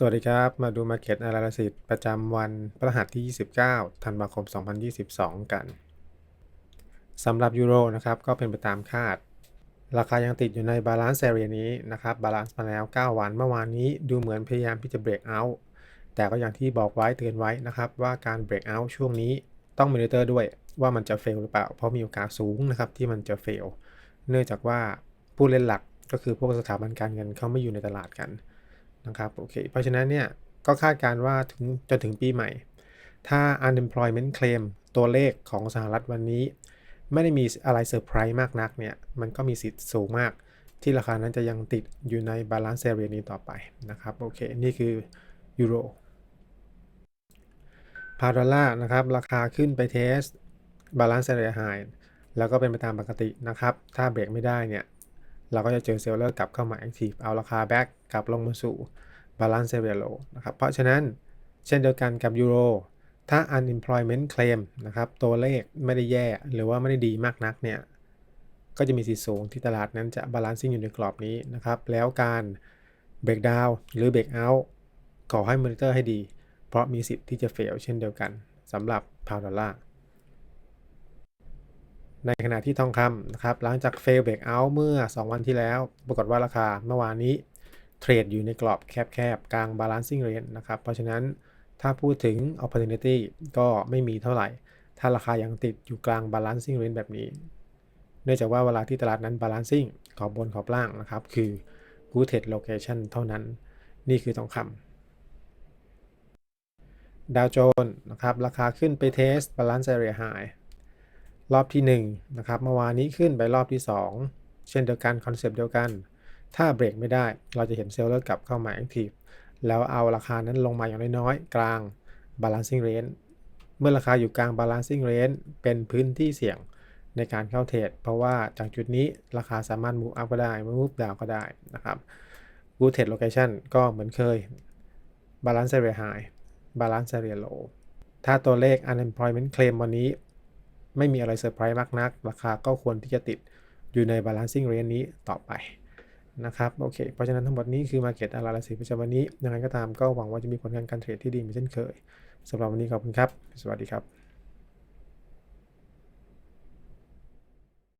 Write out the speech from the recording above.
สวัสดีครับ มาดู Market Analysis ประจำวันพฤหัสที่ 29 ธันวาคม 2022 กันสำหรับยูโรนะครับก็เป็นไปตามคาด ราคายังติดอยู่ในบาลานซ์ a เรียนี้นะครับบาลานซ์มาแล้ว 9 วัน เมื่อวานนี้ดูเหมือนพยายามที่จะเบรกเอาท์แต่ก็อย่างที่บอกไว้เตือนไว้นะครับว่าการเบรกเอาท์ช่วงนี้ต้องม o นิเตอร์ด้วยว่ามันจะเฟลหรือเปล่า เพราะมีโอกาสสูงนะครับที่มันจะเฟลเนื่องจากว่าผู้เล่นหลักก็คือพวกสถาบันการเงินเขาไม่อยู่ในตลาดกัน นะครับโอเคเพราะฉะนั้นเนี่ยก็คาดการณ์ว่าถึงจนถึงปีใหม่ ถ้า unemployment claim ตัวเลขของสหรัฐวันนี้ ไม่ได้มีอะไรเซอร์ไพรส์มากนักเนี่ยมันก็มีสิทธิ์สูงมาก ที่ราคานั้นจะยังติดอยู่ในบาลานซ์เซเรียนี้ต่อไปนะครับโอเคนี่คือยูโรพาวดอลลาร์นะครับราคาขึ้นไปเทสบาลานซ์เซเรียไฮแล้วก็เป็นไปตามปกตินะครับ ถ้าเบรกไม่ได้เนี่ย เราก็จะเจอเซลเลอร์กลับเข้ามาแอคทีฟเอาราคาแบ็กกลับลงมาสู่บาลานซ์เซเรียโลนะครับ เพราะฉะนั้นเช่นเดียวกันกับยูโรถ้า unemployment claim นะครับตัวเลขไม่ได้แย่หรือว่าไม่ได้ดีมากนักเนี่ยก็จะมีสิทธิสูงที่ตลาดนั้นจะบาลานซิ่งอยู่ในกรอบนี้นะครับแล้วการเบรกดาวหรือเบรกเอาท์ขอให้มอนิเตอร์ให้ดี เพราะมีสิทธิ์ที่จะเฟลเช่นเดียวกันสำหรับพาวดอลลาร์ ในขณะที่ทองคำนะครับหลังจากเฟลเบรกเอาท์เมื่อ 2 วันที่แล้ว ปรากฏว่าราคาเมื่อวานนี้เทรดอยู่ในกรอบแคบๆ กลาง balancing range นะครับ เพราะฉะนั้นถ้าพูดถึง opportunity ก็ไม่มีเท่าไหร่ ถ้าราคายังติดอยู่กลาง balancing range แบบนี้ เนื่องจากว่าเวลาที่ตลาดนั้น balancing ขอบบนขอบล่างนะครับ คือ good trade location เท่านั้น นี่คือทองคำดาวโจนส์นะครับราคาขึ้นไปเทส balance area high รอบที่1นะครับเมื่อวานนี้ขึ้นไปรอบที่ 2 เช่นเดียวกันคอนเซปต์เดียวกัน ถ้าเบรกไม่ได้เราจะเห็นเซลล์กลับเข้ามาแอคทีฟแล้วเอาราคานั้นลงมาอย่างน้อยๆ กลาง balancing range เมื่อราคาอยู่กลาง balancing range เป็นพื้นที่เสี่ยงในการเข้าเทรดเพราะว่าจากจุดนี้ราคาสามารถ move up ก็ได้ move down ก็ได้นะครับ good trade location ก็เหมือนเคย balance area high balance area low ถ้าตัวเลข unemployment claim วันนี้ ไม่มีอะไรเซอร์ไพรส์มากนัก ราคาก็ควรที่จะติดอยู่ใน balancing range นี้ต่อไปนะครับโอเค เพราะฉะนั้นทั้งหมดนี้คือ Market Analysis ประจำวันนี้ยังไงก็ตามก็หวังว่าจะมีผลงานการเทรดที่ดีเหมือนเช่นเคยสำหรับวันนี้ขอบคุณครับ สวัสดีครับ